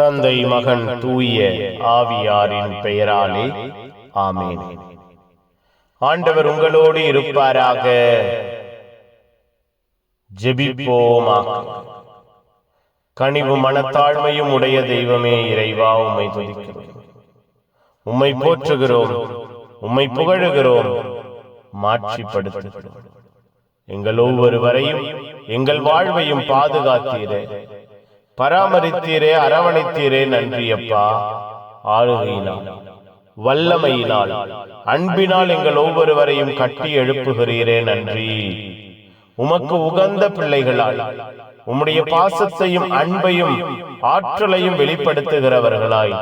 தந்தை மகன் தூய ஆவியாரின் பெயராலே ஆமென். ஆண்டவர் உங்களோடு இருப்பாராக. ஜெபிப்போமா? கனிவு மனத்தாழ்மையும் உடைய தெய்வமே இறைவா உம்மை துதிக்கிறோம். உம்மை போற்றுகிறோம் உம்மை புகழுகிறோம் மாற்றிப்படுத்துகிறோம் எங்கள் ஒவ்வொருவரையும் எங்கள் வாழ்வையும் பாதுகாத்தீரே. பராமரித்தீரே அரவணைத்தீரே நன்றி அப்பா ஆளுகையினால் வல்லமையினால் அன்பினால் எங்கள் ஒவ்வொருவரையும் கட்டி எழுப்புகிறீரே நன்றி. உமக்கு உகந்த பிள்ளைகளால் உம்முடைய பாசத்தையும் அன்பையும் ஆற்றலையும் வெளிப்படுத்துகிறவர்களாய்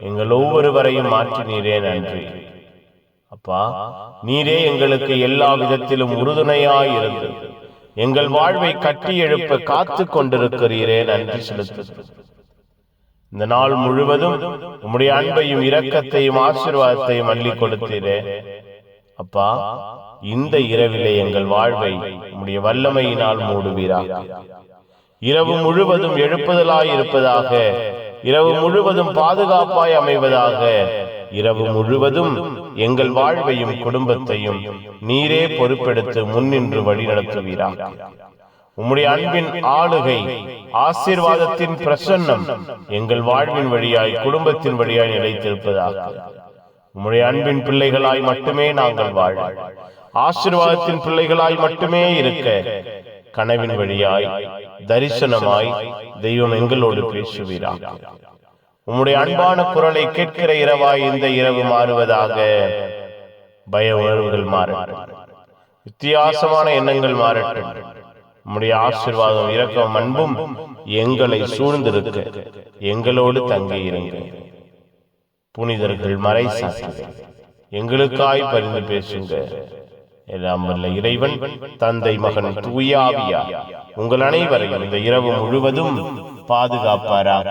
எங்கள் ஒவ்வொருவரையும் மாற்றினீரே நன்றி. அப்பா நீரே எங்களுக்கு எல்லா விதத்திலும் உறுதுணையாய் இருந்தது எங்கள் வாழ்வை கட்டி எழுப்ப காத்து கொண்டிருக்கிறீரே நன்றி செலுத்து இந்த நாள் முழுவதும் உம்முடைய அன்பையும் இரக்கத்தையும் ஆசீர்வாதத்தையும் அள்ளி கொடுத்தீரே. அப்பா இந்த இரவிலே எங்கள் வாழ்வை உம்முடைய வல்லமையினால் மூடுவீரா இரவு முழுவதும் எழுப்புதலாய் இருப்பதாக இரவு முழுவதும் பாதுகாப்பாய் அமைவதாக இரவு முழுவதும் எங்கள் வாழ்வையும் குடும்பத்தையும் நீரே பொறுப்பெடுத்து முன்னின்று வழி நடத்துவீராக உம்முடைய அன்பின் ஆளுகை ஆசீர்வாதத்தின் பிரசன்னம் எங்கள் வாழ்வின் வழியாய் குடும்பத்தின் வழியாய் நிலைத்திருப்பதாக. உம்முடைய அன்பின் பிள்ளைகளாய் மட்டுமே நாங்கள் வாழ. ஆசீர்வாதத்தின் பிள்ளைகளாய் மட்டுமே இருக்க. கனவின் வழியாய் தரிசனமாய் தெய்வம் எங்களோடு பேசுவீராக உம்முடைய அன்பான குரலை கேட்கிற இரவாய் இந்த இரவு மாறுவதாக பய உணர்வுகள் மாறட்டும். வித்தியாசமான எண்ணங்கள் மாறட்டும். உம்முடைய ஆசீர்வாதம் இரக்கம் அன்பும் எங்களை சூழ்ந்திருக்க. எங்களோடு தங்கியிருங்க. புனிதர்கள் மறை எங்களுக்காய் பரிந்து பேசுங்க. எல்லாம் வல்ல இறைவன் தந்தை மகன் தூயாவியா உங்கள் அனைவரையும் இந்த இரவு முழுவதும் பாதுகாப்பாராக.